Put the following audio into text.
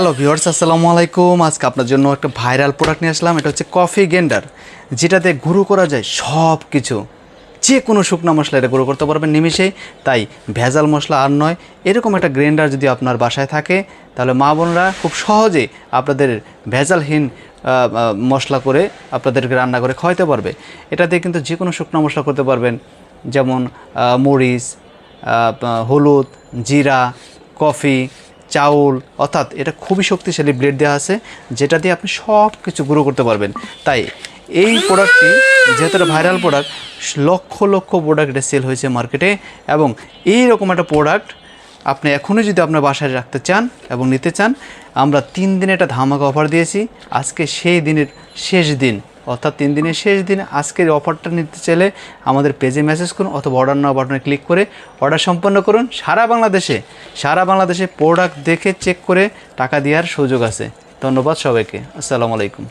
Hello viewers, আসসালামু আলাইকুম। আজকে আপনার জন্য একটা ভাইরাল প্রোডাক্ট নিয়ে আসলাম, এটা হচ্ছে কফি গ্যান্ডার যেটাতে গুঁড়ো করা যায় সব কিছু যে কোনো শুকনা মশলা এটা গুঁড়ো করতে পারবেন নিমিষেই, তাই ভেজাল মশলা আর নয়, এরকম একটা গ্রাইন্ডার যদি আপনার বাসায় থাকে, তাহলে মা বোনরা খুব সহজে আপনাদের ভেজালহীন মশলা করে আপনাদেরকে রান্না করে খাওয়াতে পারবে। এটা দিয়ে কিন্তু যে কোনো শুকনো মশলা করতে পারবেন, যেমন মরিচ হলুদ, জিরা কফি চাউল, অর্থাৎ এটা খুবই শক্তিশালী ব্লেড দেওয়া আছে, যেটা দিয়ে আপনি সব কিছু গুঁড়ো করতে পারবেন। তাই এই প্রোডাক্টটি যেহেতু viral product lakh lakh product এটা সেল হয়েছে মার্কেটে এবং এই রকম একটা প্রোডাক্ট আপনি এখনই যদি আপনার বাসায় রাখতে চান এবং নিতে চান, আমরা তিন দিনে একটা ধামাকা অফার দিয়েছি। আজকে সেই দিনের শেষ দিন। অর্থাৎ তিন দিনের শেষ দিন আজকের অফারটা নিতে চাইলে আমাদের পেজে মেসেজ করুন অথবা অর্ডার নেওয়া বাটনে ক্লিক করে অর্ডার সম্পন্ন করুন। সারা বাংলাদেশে সারা বাংলাদেশে প্রোডাক্ট দেখে চেক করে টাকা দেওয়ার সুযোগ আছে। ধন্যবাদ সবাইকে। আসসালামু আলাইকুম।